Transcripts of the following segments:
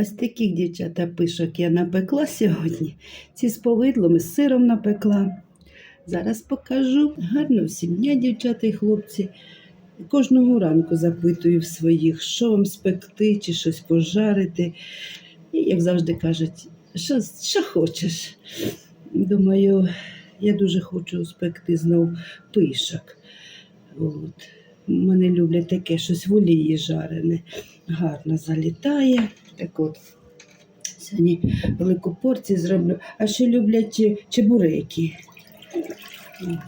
Ось таких дівчата пишок я напекла сьогодні. Ці з повидлом і з сиром напекла. Зараз покажу. Гарно всім дня, дівчата і хлопці. Кожного ранку запитую в своїх, що вам спекти чи щось пожарити. І, як завжди кажуть, що, що хочеш. Думаю, я дуже хочу спекти знов пишок. От. Мене люблять таке щось в олії жарене. Гарно залітає. Так от, сьогодні велику порцію зроблю. А ще люблять чебуреки. От.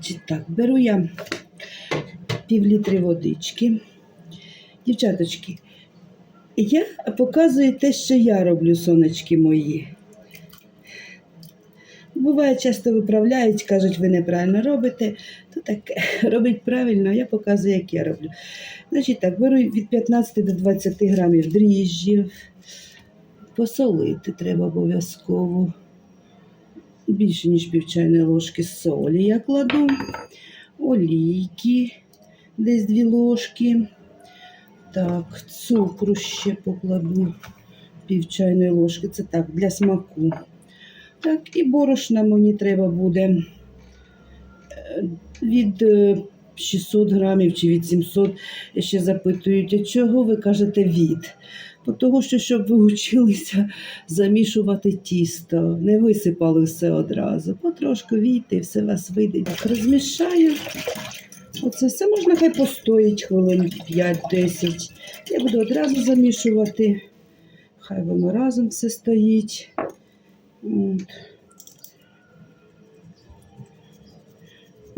Чи так, беру я пів літри водички. Дівчаточки, я показую те, що я роблю, сонечки мої. Буває, часто виправляють, кажуть, ви неправильно робите. То таке, робить правильно, а я показую, як я роблю. Значить так, беру від 15 до 20 грамів дріжджів. Посолити треба обов'язково. Більше, ніж пів чайної ложки солі я кладу. Олійки, десь дві ложки. Так, цукру ще покладу пів чайної ложки. Це так, для смаку. Так, і борошна мені треба буде е, від е, 600 грамів чи від 700. Ще запитують, чого ви кажете від? Того, що щоб ви училися замішувати тісто, не висипали все одразу. Потрошку війти, все вас вийде. Розмішаю. Оце все можна хай постоїть хвилин 5-10. Я буду одразу замішувати. Хай воно разом все стоїть.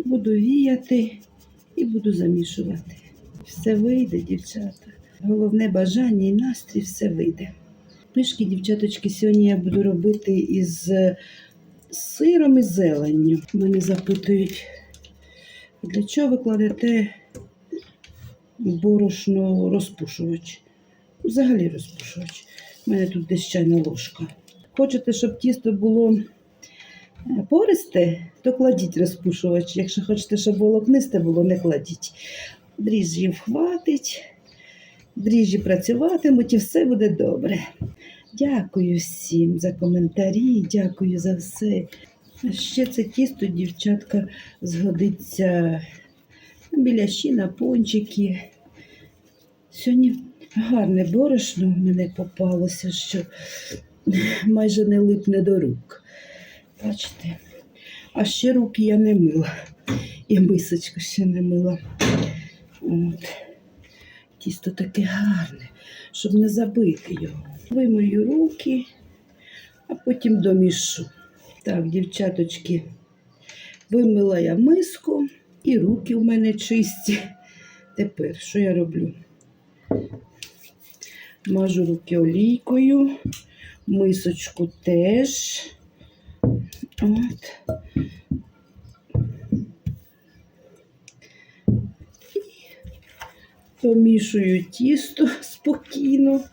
Буду віяти і буду замішувати. Все вийде, дівчата. Головне бажання і настрій все вийде. Пишки, дівчаточки, сьогодні я буду робити із сиром і зеленню. Мене запитують, для чого ви кладете борошно розпушувач? Взагалі розпушувач. У мене тут десь чайна ложка. Хочете, щоб тісто було е, пористе, то кладіть розпушувач. Якщо хочете, щоб волокнисте було, не кладіть. Дріжджів хватить, дріжджі працюватимуть і все буде добре. Дякую всім за коментарі, дякую за все. Ще це тісто, дівчатка, згодиться на біляші, на пончики. Сьогодні гарне борошно в мене попалося, що майже не липне до рук. Бачите? А ще руки я не мила. І мисочку ще не мила. От. Тісто таке гарне, щоб не забити його. Вимою руки, а потім домішу. Так, дівчаточки, вимила я миску і руки в мене чисті. Тепер що я роблю? Мажу руки олійкою, мисочку теж. От. Помішую тісто спокійно,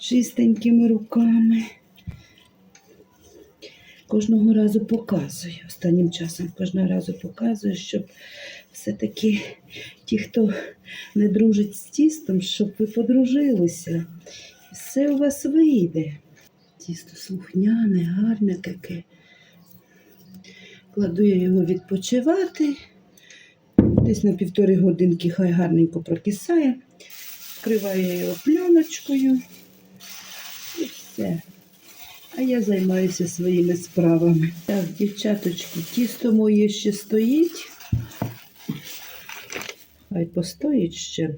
чистенькими руками. Кожного разу показую. Останнім часом кожного разу показую, щоб все-таки ті, хто не дружить з тістом, щоб ви подружилися. Все у вас вийде. Тісто слухняне, гарне таке. Кладу я його відпочивати. Десь на півтори годинки хай гарненько прокисає. Вкриваю його пленочкою. І все. А я займаюся своїми справами. Так, дівчаточки, тісто моє ще стоїть. Хай постоїть ще.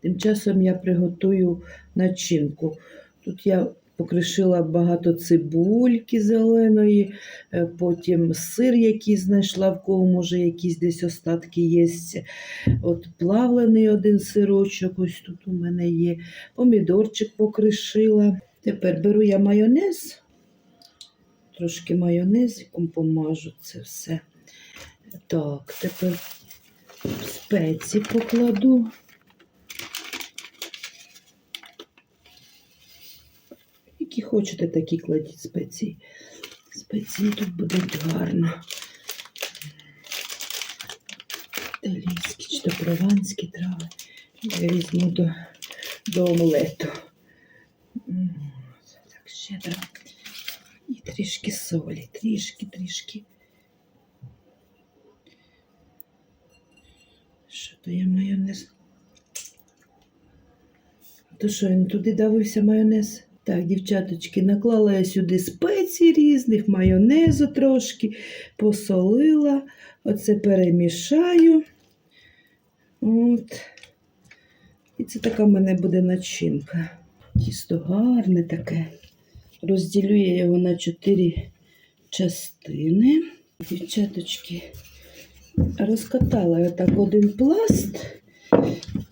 Тим часом я приготую начинку. Тут я покришила багато цибульки зеленої, е, потім сир, який знайшла, в кого може якісь десь остатки є. От плавлений один сирочок, ось тут у мене є. Помідорчик покришила. Тепер беру я майонез, трошки майонезиком помажу це все. Так, тепер спеції покладу. Які хочете, такі кладіть спеції. Спеції тут будуть гарно. Італійські чи то прованські трави. Я візьму до, до омлету. щедро. І трішки солі, трішки, трішки. Що то є майонез? То що, він туди давився майонез? Так, дівчаточки, наклала я сюди спецій різних, майонезу трошки, посолила. Оце перемішаю. От. І це така в мене буде начинка. Тісто гарне таке. Розділю я його на чотири частини. Дівчаточки, розкатала я так один пласт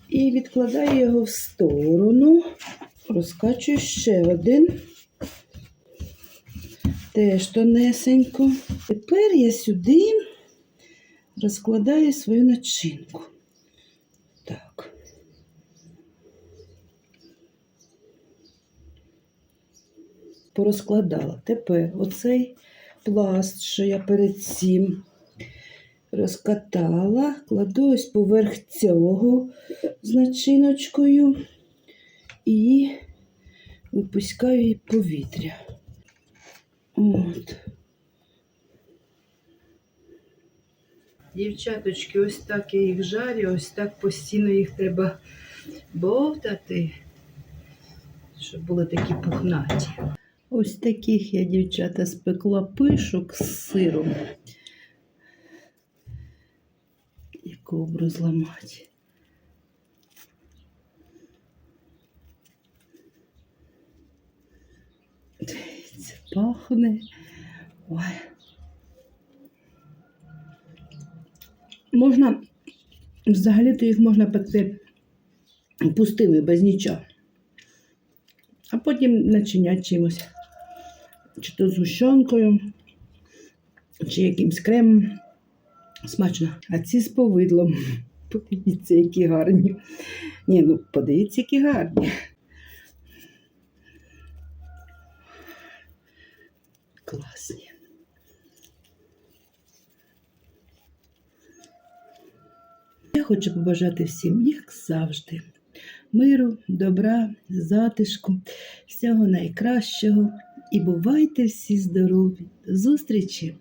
і відкладаю його в сторону. Розкачую ще один. Теж тонесенько. Тепер я сюди розкладаю свою начинку. Так. Порозкладала. Тепер оцей пласт, що я перед цим розкатала, кладу ось поверх цього з начиночкою і випускаю їй повітря. От. Дівчаточки, ось так я їх жарю, ось так постійно їх треба бовтати, щоб були такі пухнаті. Ось таких я, дівчата, спекла пишок з сиром. Яку б розламати. Пахне. Ой. Можна, взагалі-то їх можна пекти пустими, без нічого. А потім начиняти чимось. Чи то згущенкою, чи якимсь кремом. Смачно. А ці з повидлом. Подивіться, які гарні. Ні, ну подивіться, які гарні. Класні. Я хочу побажати всім, як завжди, миру, добра, затишку, всього найкращого. І бувайте всі здорові. До зустрічі!